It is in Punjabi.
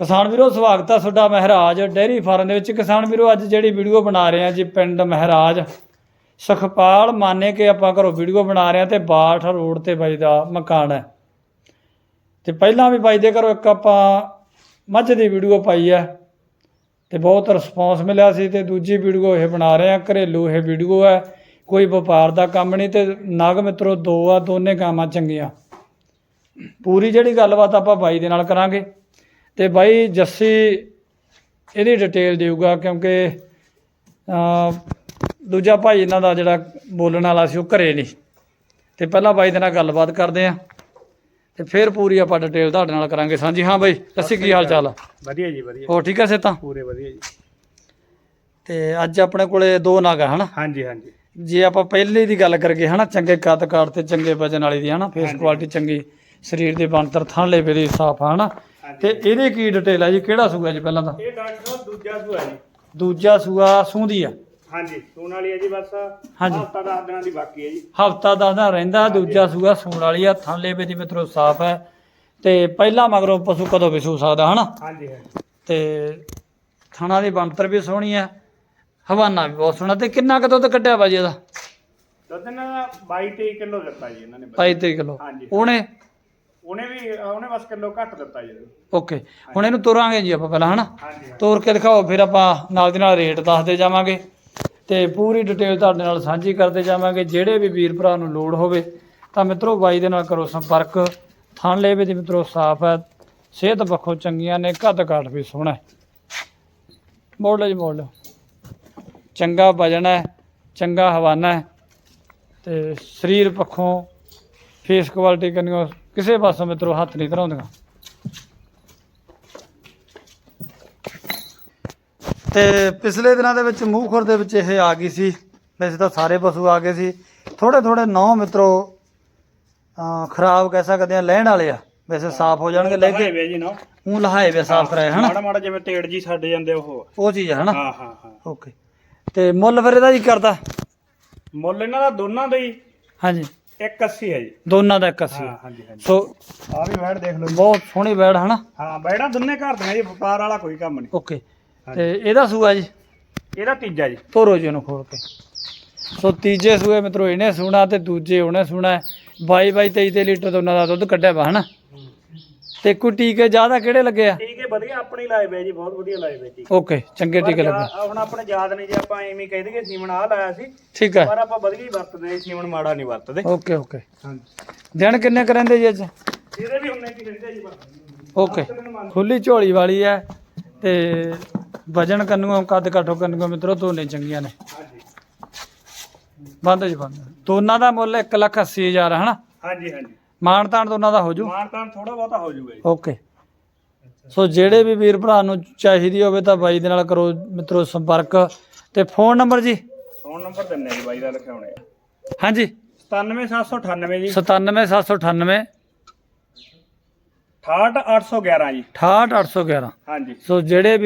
ਕਿਸਾਨ ਵੀਰੋ, ਸਵਾਗਤ ਆ ਤੁਹਾਡਾ ਮਹਾਰਾਜ। ਡੇਅਰੀ ਫਾਰਮ ਦੇ ਵਿੱਚ ਕਿਸਾਨ ਵੀਰੋ, ਅੱਜ ਜਿਹੜੀ ਵੀਡੀਓ ਬਣਾ ਰਹੇ ਹਾਂ ਜੀ ਪਿੰਡ ਮਹਾਰਾਜ, ਸੁਖਪਾਲ ਮਾਨੇ ਕੇ ਆਪਾਂ ਘਰੋਂ ਵੀਡੀਓ ਬਣਾ ਰਹੇ ਹਾਂ ਤੇ ਬਾਠ ਰੋਡ ਤੇ ਬਾਈ ਦਾ ਮਕਾਨ ਹੈ। ਤੇ ਪਹਿਲਾਂ ਵੀ ਬਾਈ ਦੇ ਘਰੋਂ ਇੱਕ ਆਪਾਂ ਮੱਝ ਦੀ ਵੀਡੀਓ ਪਾਈ ਹੈ ਤੇ ਬਹੁਤ ਰਿਸਪੌਂਸ ਮਿਲਿਆ ਸੀ ਤੇ ਦੂਜੀ ਵੀਡੀਓ ਇਹ ਬਣਾ ਰਹੇ ਹਾਂ ਘਰੇਲੂ ਇਹ ਵੀਡੀਓ ਹੈ। ਕੋਈ ਵਪਾਰ ਦਾ ਕੰਮ ਨਹੀਂ ਤੇ ਨਾਗ ਮਿੱਤਰੋ, ਦੋ ਆ, ਦੋਨੇ ਗਾਵਾਂ ਚੰਗੀਆਂ। ਪੂਰੀ ਜਿਹੜੀ ਗੱਲਬਾਤ ਆਪਾਂ ਬਾਈ ਦੇ ਨਾਲ ਕਰਾਂਗੇ। ਤੇ ਬਾਈ ਜੱਸੀ ਇਹਦੀ ਡਿਟੇਲ ਦੇਊਗਾ ਕਿਉਂਕਿ ਦੂਜਾ ਭਾਈ ਇਹਨਾਂ ਦਾ ਜਿਹੜਾ ਬੋਲਣ ਵਾਲਾ ਸੀ ਉਹ ਘਰੇ ਨਹੀਂ। ਤੇ ਪਹਿਲਾਂ ਬਾਈ ਦੇ ਨਾਲ ਗੱਲਬਾਤ ਕਰਦੇ ਆ ਤੇ ਫਿਰ ਪੂਰੀ ਆਪਾਂ ਡਿਟੇਲ ਤੁਹਾਡੇ ਨਾਲ ਕਰਾਂਗੇ। ਸਾਂਝੀ ਹਾਂ ਬਾਈ ਦੱਸੀ ਕੀ ਹਾਲ ਚਾਲ ਆ? ਵਧੀਆ ਜੀ ਵਧੀਆ। ਹੋਰ ਠੀਕ ਹੈ ਸੇ ਤਾਂ ਪੂਰੇ ਵਧੀਆ ਜੀ। ਤੇ ਅੱਜ ਆਪਣੇ ਕੋਲੇ ਦੋ ਨਾਗ ਆ ਹਨਾ? ਹਾਂਜੀ ਹਾਂਜੀ। ਜੇ ਆਪਾਂ ਪਹਿਲੇ ਦੀ ਗੱਲ ਕਰੀਏ ਹਨਾ ਚੰਗੇ ਕੱਦ ਕਾਠ ਤੇ ਚੰਗੇ ਵਜਨ ਵਾਲੀ ਦੀ ਹਨਾ ਫੇਸ। ਕੁਆਲਿਟੀ ਚੰਗੀ ਸਰੀਰ ਦੇ ਬਣਤਰ ਥਣ ਲੇਵੇ ਦੀ ਸਾਫ਼ ਆ ਹਨਾ? ਤੇ ਇਹਦੇ ਕੀ ਡਿਟੇਲ ਆ ਜੀ? ਕਿਹੜਾ ਸੂਆ ਜੀ ਪਹਿਲਾਂ ਤਾਂ? ਇਹ ਡਾਕਟਰ ਸਾਹਿਬ ਦੂਜਾ ਸੂਆ ਜੀ। ਦੂਜਾ ਸੂਆ ਸੂੰਦੀ ਆ। ਹਾਂਜੀ ਸੂਣ ਵਾਲੀ ਹੈ ਜੀ ਬਸ। ਹਾਂਜੀ। ਹਫਤਾ 10 ਦਿਨਾਂ ਦੀ ਬਾਕੀ ਹੈ ਜੀ। ਹਫਤਾ ਦਸਦਾ ਰਹਿੰਦਾ ਦੂਜਾ ਸੂਆ ਸੂਣ ਵਾਲੀ ਆ। ਥਣ ਲੇਵੇ ਦੀ ਮਿੱਤਰੋ ਸਾਫ਼ ਹੈ। ਤੇ ਪਹਿਲਾ ਮਗਰੋਂ ਪਸ਼ੂ ਕਦੋਂ ਵੀ ਸੂ ਸਕਦਾ ਹਨਾ? ਹਾਂਜੀ ਹਾਂਜੀ। ਤੇ ਥਣਾ ਦੀ ਬਣਤਰ ਵੀ ਸੋਹਣੀ ਹੈ ਹਵਾਨਾ ਵੀ ਬਹੁਤ ਸੋਹਣਾ। ਤੇ ਕਿੰਨਾ ਕੁ ਦੁੱਧ ਕੱਢਿਆ ਬਾਜੀ ਇਹਦਾ? ਦੁੱਧ ਦਾ 22 23 ਕਿਲੋ ਦਿੱਤਾ ਜੀ ਇਹਨਾਂ ਨੇ ਬਸ। 22 ਕਿਲੋ। ਹਾਂਜੀ। ਉਹਨੇ ਉਹਨੇ ਵੀ ਉਹਨੇ ਬਸ ਕਿਲੋ ਘੱਟ ਦਿੱਤਾ ਜੀ। ਓਕੇ ਹੁਣ ਇਹਨੂੰ ਤੁਰਾਂਗੇ ਜੀ ਆਪਾਂ ਪਹਿਲਾਂ ਹਨਾ? ਹਾਂਜੀ ਤੋਰ ਕੇ ਦਿਖਾਓ ਫਿਰ ਆਪਾਂ ਨਾਲ ਦੀ ਨਾਲ ਰੇਟ ਦੱਸਦੇ ਜਾਵਾਂਗੇ। ਤੇ ਪੂਰੀ ਡਿਟੇਲ ਤੁਹਾਡੇ ਨਾਲ ਸਾਂਝੀ ਕਰਦੇ ਜਾਵਾਂਗੇ। ਜਿਹੜੇ ਵੀ ਵੀਰ ਭਰਾ ਨੂੰ ਲੋੜ ਹੋਵੇ ਤਾਂ ਮਿੱਤਰੋ ਬਾਈ ਦੇ ਨਾਲ ਕਰੋ ਸੰਪਰਕ। ਥਣ ਲੇਵੇ ਦੀ ਮਿੱਤਰੋ ਸਾਫ਼ ਹੈ। ਸਿਹਤ ਪੱਖੋਂ ਚੰਗੀਆਂ ਨੇ ਕੱਦ ਕਾਠ ਵੀ ਸੋਹਣਾ ਹੈ। ਮੋੜ ਲਓ ਜੀ ਮੋੜ ਲਓ। ਚੰਗਾ ਵਜਨ ਹੈ ਚੰਗਾ ਹਵਾਨਾ ਹੈ। ਤੇ ਸਰੀਰ ਪੱਖੋਂ ਫੇਸ ਕੁਆਲਿਟੀ ਕੰਨਿਓ ਕਿਸੇ ਪਾਸੋਂ ਮਿੱਤਰੋ ਹੱਥ ਨਹੀਂ ਧਰਾਉਂਦੀਆਂ। ਤੇ ਪਿਛਲੇ ਦਿਨਾਂ ਦੇ ਵਿੱਚ ਮੂੰਹਖੁਰ ਦੇ ਵਿੱਚ ਇਹ ਆ ਗਈ ਸੀ। ਵੈਸੇ ਤਾਂ ਸਾਰੇ ਪਸ਼ੂ ਆ ਗਏ ਸੀ। ਥੋੜੇ ਥੋੜੇ ਨੌ ਮਿੱਤਰੋ ਖਰਾਬ ਕਹਿ ਸਕਦੇ ਆ ਲੈਣ ਵਾਲੇ ਆ। ਵੈਸੇ ਸਾਫ਼ ਹੋ ਜਾਣਗੇ ਲੈ ਕੇ। ਵੇ ਜੀ ਨਾ। ਉਹ ਲਹਾਏ ਵੇ ਸਾਫ਼ ਕਰਾਏ ਹਨਾ? ਮਾੜਾ ਮਾੜਾ ਜਿਵੇਂ ਤੇੜ ਜੀ ਛੱਡ ਜਾਂਦੇ ਉਹ। ਉਹ ਚੀਜ਼ ਹੈ ਹਨਾ? ਹਾਂ ਹਾਂ ਹਾਂ। ਓਕੇ। ਤੇ ਮੁੱਲ ਫਿਰ ਇਹਦਾ ਕੀ ਕਰਦਾ? ਮੁੱਲ ਇਹਨਾਂ ਦਾ ਦੋਨਾਂ ਦਾ ਹੀ। ਹਾਂਜੀ। 180 ਹੈ ਜੀ। ਦੋਨਾਂ ਦਾ 81 ਹਾਂ ਹਾਂਜੀ ਹਾਂਜੀ। ਸੋ ਆ ਵੀ ਵੈੜ ਦੇਖ ਲਓ ਜੀ। ਬਹੁਤ ਸੋਹਣੀ ਬੈੜ ਹਨਾ? ਹਾਂ ਬੈੜਾਂ ਦੋਨੇ ਘਰ ਦੀਆਂ ਜੀ ਵਪਾਰ ਵਾਲਾ ਕੋਈ ਕੰਮ ਨਹੀਂ। ਓਕੇ। ਤੇ ਇਹਦਾ ਸੂਆ ਜੀ? ਇਹਦਾ ਤੀਜਾ ਜੀ। ਤੋਰੋ ਜੀ ਉਹਨੂੰ ਖੋਲ ਕੇ। ਸੋ ਤੀਜੇ ਸੂਏ ਮਿੱਤਰੋ ਇਹਨੇ ਸੁਣਾ ਤੇ ਦੂਜੇ ਉਹਨੇ ਸੁਣਾ। 22 22 23 23 ਲੀਟਰ ਤੋਂ ਉਹਨਾਂ ਦਾ ਦੁੱਧ ਕੱਢਿਆ ਵਾ ਹਨਾ? ਤੇ ਕੋਈ ਟੀਕੇ ਜ਼ਿਆਦਾ ਕਿਹੜੇ ਲੱਗੇ ਆ? ਠੀਕ ਹੈ ਵਧੀਆ ਆਪਣੇ ਲਾਏ ਵੇ ਜੀ ਬਹੁਤ ਵਧੀਆ ਲਾਏ ਵੇ ਜੀ। ਓਕੇ ਚੰਗੇ ਟੀਕੇ ਲੱਗੇ। ਹੁਣ ਆਪਣੇ ਯਾਦ ਨਹੀਂ ਜੇ ਆਪਾਂ ਐਵੇਂ ਹੀ ਕਹਿ ਦਈਏ ਸੀਮਨ ਆ ਲਾਇਆ ਸੀ। ਠੀਕ ਹੈ। ਪਰ ਆਪਾਂ ਵਧੀਆ ਹੀ ਵਰਤਦੇ ਸੀਮਨ ਮਾੜਾ ਨਹੀਂ ਵਰਤਦੇ। Okay okay. ਹਾਂਜੀ। ਦਿਨ ਕਿੰਨੇ ਕਰਾਂਦੇ ਜੀ ਅੱਜ? ਇਹਦੇ ਵੀ ਹੁੰਨੇ ਕੀ ਕਹਿੰਦੇ ਜੀ ਬਸ। ਓਕੇ। ਖੁੱਲੀ ਝੋਲੀ ਵਾਲੀ ਹੈ ਤੇ ਵਜਨ ਕੰਨੂਆਂ ਕੱਦ ਕਾਠੋ ਕੰਨੂਆਂ ਮਿੱਤਰੋ ਦੋਨੇ ਚੰਗੀਆਂ ਨੇ। ਹਾਂਜੀ। ਬੰਦ ਜੀ ਬੰਦ। ਦੋਨਾਂ ਦਾ ਮੁੱਲ 1 ਲੱਖ 80 ਹਜ਼ਾਰ ਹੈ ਹਨਾ ਹਾਂਜੀ ਹਾਂਜੀ। ਮਾਣ ਤਾਣ ਦੋਨਾਂ ਦਾ ਹੋ ਜੂ। ਮਾਨ ਤਾਂ ਥੋੜਾ ਬਹੁਤਾ ਹੋ ਜਾਊਗਾ ਜੀ। ਓਕੇ ਸੋ ਜਿਹੜੇ ਵੀ ਵੀਰ ਭਰਾ ਨੂੰ ਚਾਹੀਦੀ ਹੋਵੇ ਤਾਂ ਬਾਈ ਦੇ ਨਾਲ ਕਰੋ ਮਿੱਤਰੋ ਸੰਪਰਕ। ਤੇ ਫੋਨ ਨੰਬਰ ਜੀ? ਫੋਨ ਨੰਬਰ ਦਿੰਨੇ ਜੀ ਬਾਈ ਦਾ ਲਿਖਾਉਣੇ। ਹਾਂਜੀ। 97798 ਜੀ। 97798 68811 ਜੀ। 68811 ਹਾਂਜੀ। ਸੋ ਜਿਹੜੇ ਵੀ